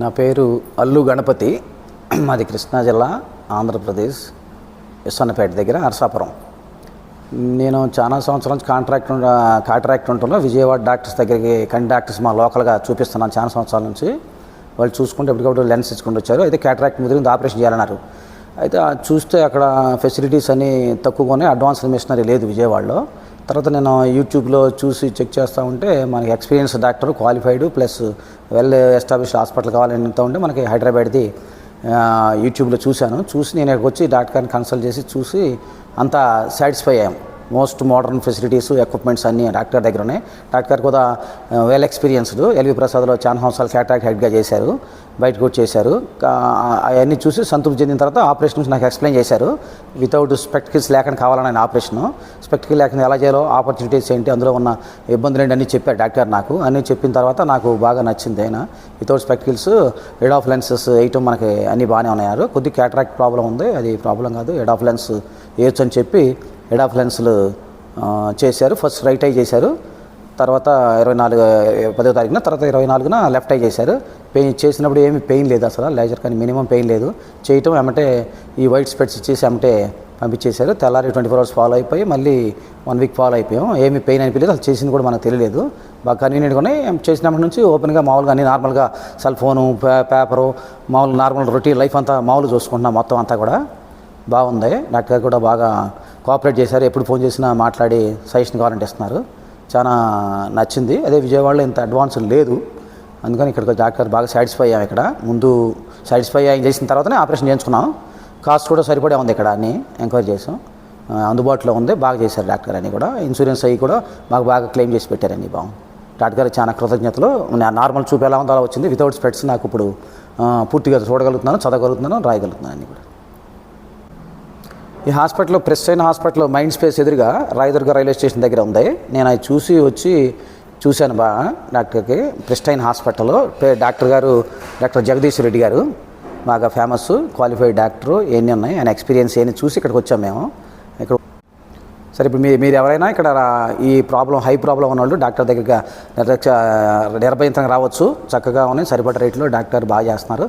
నా పేరు అల్లు గణపతి. మాది కృష్ణా జిల్లా ఆంధ్రప్రదేశ్ యశ్వన్నపేట దగ్గర అరసాపురం. నేను చాలా సంవత్సరాల నుంచి కాంట్రాక్ట్ కాంట్రాక్ట్ ఉంటుందో విజయవాడ డాక్టర్స్ దగ్గరికి కంటి డాక్టర్స్ మా లోకల్గా చూపిస్తున్నాను చాలా సంవత్సరాల నుంచి. వాళ్ళు చూసుకుంటే ఎప్పటికప్పుడు లెన్స్ ఇచ్చుకుంటూ వచ్చారు. అయితే కాంట్రాక్ట్ ముదిరింది ఆపరేషన్ చేయాలన్నారు. అయితే చూస్తే అక్కడ ఫెసిలిటీస్ అన్నీ తక్కువగానే అడ్వాన్స్ మిషనరీ లేదు విజయవాడలో. తర్వాత నేను యూట్యూబ్లో చూసి చెక్ చేస్తూ ఉంటే మనకి experience doctor qualified plus well established hospital కావాలని ఉంటే మనకి హైదరాబాద్ది యూట్యూబ్లో చూశాను. చూసి నేను ఇక్కడికి వచ్చి డాక్టర్ గారిని కన్సల్ట్ చేసి చూసి అంతా సాటిస్ఫై అయ్యాము మోస్ట్ మోడర్న్ ఫెసిలిటీస్ ఎక్విప్మెంట్స్ అన్నీ డాక్టర్ దగ్గర ఉన్నాయి. డాక్టర్ కూడా వెల్ ఎక్స్పీరియన్స్డ్ ఎల్వి ప్రసాద్లో చాలా సంవత్సరాలు క్యాటాక్ హెడ్గా చేశారు బయటకు కూడా చేశారు. అవన్నీ చూసి సంతృప్తి చెందిన తర్వాత ఆపరేషన్ నాకు ఎక్స్ప్లెయిన్ చేశారు. వితౌట్ స్పెక్టికల్స్ లేకుండా కావాలని ఆయన ఆపరేషన్ స్పెక్టికల్ లేకుండా ఎలా చేయాలో ఆపర్చునిటీస్ ఏంటి అందులో ఉన్న ఇబ్బందులు ఏంటి అన్నీ చెప్పారు డాక్టర్ నాకు. అన్నీ చెప్పిన తర్వాత నాకు బాగా నచ్చింది ఆయన. Without spectacles head of lenses వేయటం మనకి అన్నీ బాగానే ఉన్నాయి. కొద్ది క్యాటరాక్ట్ ప్రాబ్లం ఉంది అది ప్రాబ్లం కాదు. హెడ్ ఆఫ్ లెన్స్ వేయచ్చు అని చెప్పి హెడ్ ఆఫ్ లెన్స్లు చేశారు. ఫస్ట్ రైట్ ఐ చేశారు. తర్వాత ఇరవై నాలుగు పదో తారీఖున తర్వాత ఇరవై నాలుగున లెఫ్ట్ ఐ చేశారు. పెయిన్ చేసినప్పుడు ఏమీ పెయిన్ లేదు అసలు లేజర్ కానీ మినిమం పెయిన్ లేదు. చేయటం ఏమంటే ఈ వైట్ స్పెట్స్ ఇచ్చేసి ఏమంటే పంపించేశారు. తెల్లారి ట్వంటీ ఫోర్ అవర్స్ ఫాలో అయిపోయి మళ్ళీ వన్ వీక్ ఫాలో అయిపోయాం. ఏమీ పెయిన్ అనిపించలేదు అసలు చేసింది కూడా మనకు తెలియలేదు. బాగా కన్వీనియంట్గా ఉన్నాయి చేసినప్పటి నుంచి ఓపెన్గా మామూలుగా అన్ని నార్మల్గా సెల్ ఫోను పేపరు మామూలు నార్మల్ రొటీన్ లైఫ్ అంతా మామూలు చూసుకుంటున్నాం మొత్తం అంతా కూడా. బాగుంది. డాక్టర్ కూడా బాగా కోఆపరేట్ చేశారు ఎప్పుడు ఫోన్ చేసినా మాట్లాడి సజెషన్ కావాలంటే ఇస్తున్నారు. చాలా నచ్చింది. అదే విజయవాడలో ఇంత అడ్వాన్స్ లేదు. అందుకని ఇక్కడ డాక్టర్ బాగా సాటిస్ఫై అయ్యాం ఇక్కడ. ముందు సాటిస్ఫై అయ్యి చేసిన తర్వాతనే ఆపరేషన్ చేయించుకున్నాం కాస్ట్ కూడా సరిపడే ఉంది ఇక్కడ అన్ని ఎంక్వైరీ చేసాం. అందుబాటులో ఉంది. బాగా చేశారు డాక్టర్ అని కూడా. ఇన్సూరెన్స్ అయ్యి కూడా మాకు బాగా క్లెయిమ్ చేసి పెట్టారండి బాగు. డాక్టర్ గారు చాలా కృతజ్ఞతలు. నార్మల్ చూపు ఎలా ఉందో అలా వచ్చింది. వితౌట్ స్పెట్స్ నాకు ఇప్పుడు పూర్తిగా చూడగలుగుతున్నాను చదవగలుగుతున్నాను రాయగలుగుతున్నాను అని కూడా. ఈ hospital Pristine hospital mind space ఎదురుగా రాయదుర్గ రైల్వే స్టేషన్ దగ్గర ఉంది. నేను అది చూసి వచ్చి చూశాను బా డాక్టర్కి. ప్రెస్టైన్ హాస్పిటల్ డాక్టర్ గారు డాక్టర్ జగదీష్ రెడ్డి గారు బాగా ఫేమస్ క్వాలిఫైడ్ డాక్టరు ఎన్ని ఉన్నాయి ఆయన ఎక్స్పీరియన్స్ ఏంటి చూసి ఇక్కడికి వచ్చాం మేము. ఇక్కడ సరే ఇప్పుడు మీరు మీరు ఎవరైనా ఇక్కడ ఈ ప్రాబ్లం హై ప్రాబ్లం ఉన్న వాళ్ళు డాక్టర్ దగ్గరికి నిర్లక్ష్య నిర్భయంతంగా రావచ్చు. చక్కగా ఉన్నాయి సరిపడ రేట్లో డాక్టర్ బాగా చేస్తున్నారు.